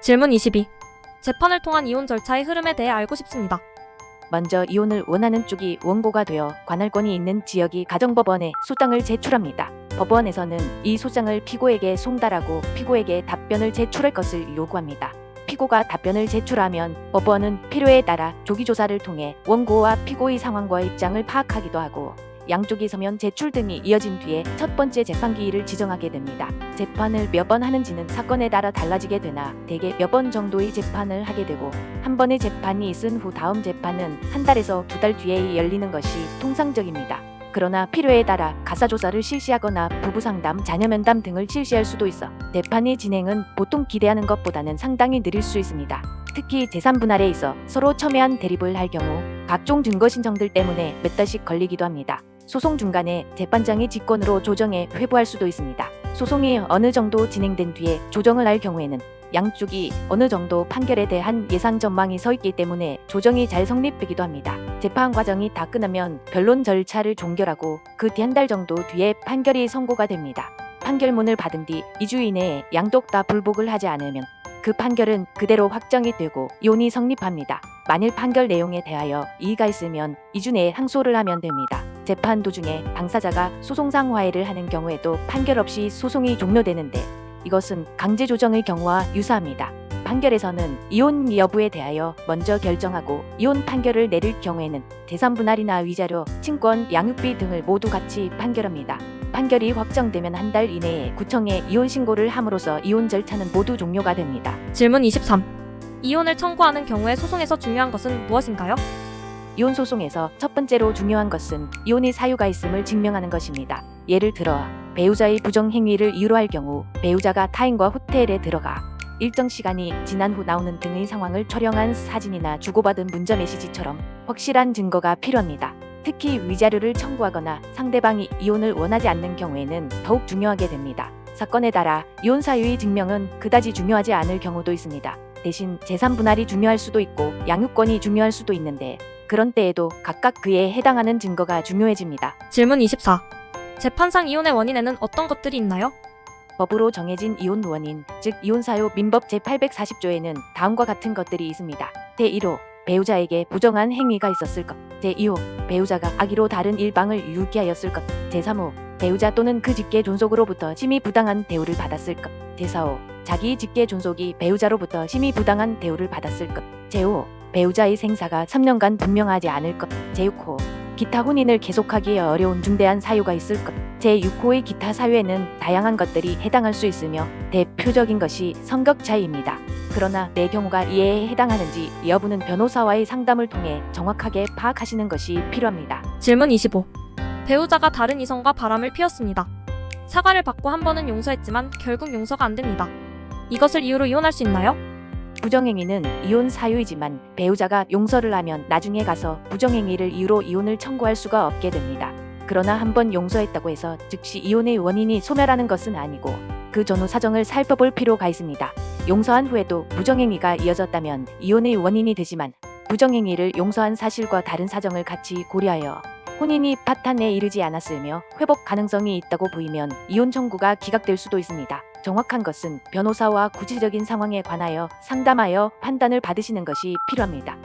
질문 22. 재판을 통한 이혼 절차의 흐름에 대해 알고 싶습니다. 먼저 이혼을 원하는 쪽이 원고가 되어 관할권이 있는 지역이 가정법원에 소장을 제출합니다. 법원에서는 이 소장을 피고에게 송달하고 피고에게 답변을 제출할 것을 요구합니다. 피고가 답변을 제출하면 법원은 필요에 따라 조기조사를 통해 원고와 피고의 상황과 입장을 파악하기도 하고 양쪽이 서면 제출 등이 이어진 뒤에 첫 번째 재판 기일을 지정하게 됩니다. 재판을 몇 번 하는지는 사건에 따라 달라지게 되나 대개 몇 번 정도의 재판을 하게 되고 한 번의 재판이 있은 후 다음 재판은 한 달에서 두 달 뒤에 열리는 것이 통상적입니다. 그러나 필요에 따라 가사조사를 실시하거나 부부상담, 자녀면담 등을 실시할 수도 있어 재판의 진행은 보통 기대하는 것보다는 상당히 느릴 수 있습니다. 특히 재산 분할에 있어 서로 첨예한 대립을 할 경우 각종 증거 신청들 때문에 몇 달씩 걸리기도 합니다. 소송 중간에 재판장이 직권으로 조정해 회부할 수도 있습니다. 소송이 어느 정도 진행된 뒤에 조정을 할 경우에는 양쪽이 어느 정도 판결에 대한 예상 전망이 서 있기 때문에 조정이 잘 성립되기도 합니다. 재판 과정이 다 끝나면 변론 절차를 종결하고 그 뒤 한 달 정도 뒤에 판결이 선고가 됩니다. 판결문을 받은 뒤 2주 이내에 양쪽 다 불복을 하지 않으면 그 판결은 그대로 확정이 되고 이혼이 성립합니다. 만일 판결 내용에 대하여 이의가 있으면 2주 내에 항소를 하면 됩니다. 재판 도중에 당사자가 소송상 화해를 하는 경우에도 판결 없이 소송이 종료되는데 이것은 강제 조정의 경우와 유사합니다. 판결에서는 이혼 여부에 대하여 먼저 결정하고 이혼 판결을 내릴 경우에는 재산 분할이나 위자료, 친권, 양육비 등을 모두 같이 판결합니다. 판결이 확정되면 한 달 이내에 구청에 이혼 신고를 함으로써 이혼 절차는 모두 종료가 됩니다. 질문 23. 이혼을 청구하는 경우에 소송에서 중요한 것은 무엇인가요? 이혼 소송에서 첫 번째로 중요한 것은 이혼의 사유가 있음을 증명하는 것입니다. 예를 들어 배우자의 부정 행위를 이유로 할 경우 배우자가 타인과 호텔에 들어가 일정 시간이 지난 후 나오는 등의 상황을 촬영한 사진이나 주고받은 문자 메시지처럼 확실한 증거가 필요합니다. 특히 위자료를 청구하거나 상대방이 이혼을 원하지 않는 경우에는 더욱 중요하게 됩니다. 사건에 따라 이혼 사유의 증명은 그다지 중요하지 않을 경우도 있습니다. 대신 재산 분할이 중요할 수도 있고 양육권이 중요할 수도 있는데 그런 때에도 각각 그에 해당하는 증거가 중요해집니다. 질문 24. 재판상 이혼의 원인에는 어떤 것들이 있나요? 법으로 정해진 이혼 원인, 즉 이혼 사유 민법 제840조에는 다음과 같은 것들이 있습니다. 제1호 배우자에게 부정한 행위가 있었을 것. 제2호 배우자가 악의로 다른 일방을 유기하였을 것. 제3호 배우자 또는 그 직계 존속으로부터 심히 부당한 대우를 받았을 것. 제4호 자기 직계 존속이 배우자로부터 심히 부당한 대우를 받았을 것. 제5호 배우자의 생사가 3년간 분명하지 않을 것. 제6호 기타 혼인을 계속하기에 어려운 중대한 사유가 있을 것. 제6호의 기타 사유에는 다양한 것들이 해당할 수 있으며 대표적인 것이 성격 차이입니다. 그러나 내 경우가 이에 해당하는지 여부는 변호사와의 상담을 통해 정확하게 파악하시는 것이 필요합니다. 질문 25. 배우자가 다른 이성과 바람을 피웠습니다. 사과를 받고 한 번은 용서했지만 결국 용서가 안 됩니다. 이것을 이유로 이혼할 수 있나요? 부정행위는 이혼 사유이지만 배우자가 용서를 하면 나중에 가서 부정행위를 이유로 이혼을 청구할 수가 없게 됩니다. 그러나 한번 용서했다고 해서 즉시 이혼의 원인이 소멸하는 것은 아니고 그 전후 사정을 살펴볼 필요가 있습니다. 용서한 후에도 부정행위가 이어졌다면 이혼의 원인이 되지만 부정행위를 용서한 사실과 다른 사정을 같이 고려하여 혼인이 파탄에 이르지 않았으며 회복 가능성이 있다고 보이면 이혼 청구가 기각될 수도 있습니다. 정확한 것은 변호사와 구체적인 상황에 관하여 상담하여 판단을 받으시는 것이 필요합니다.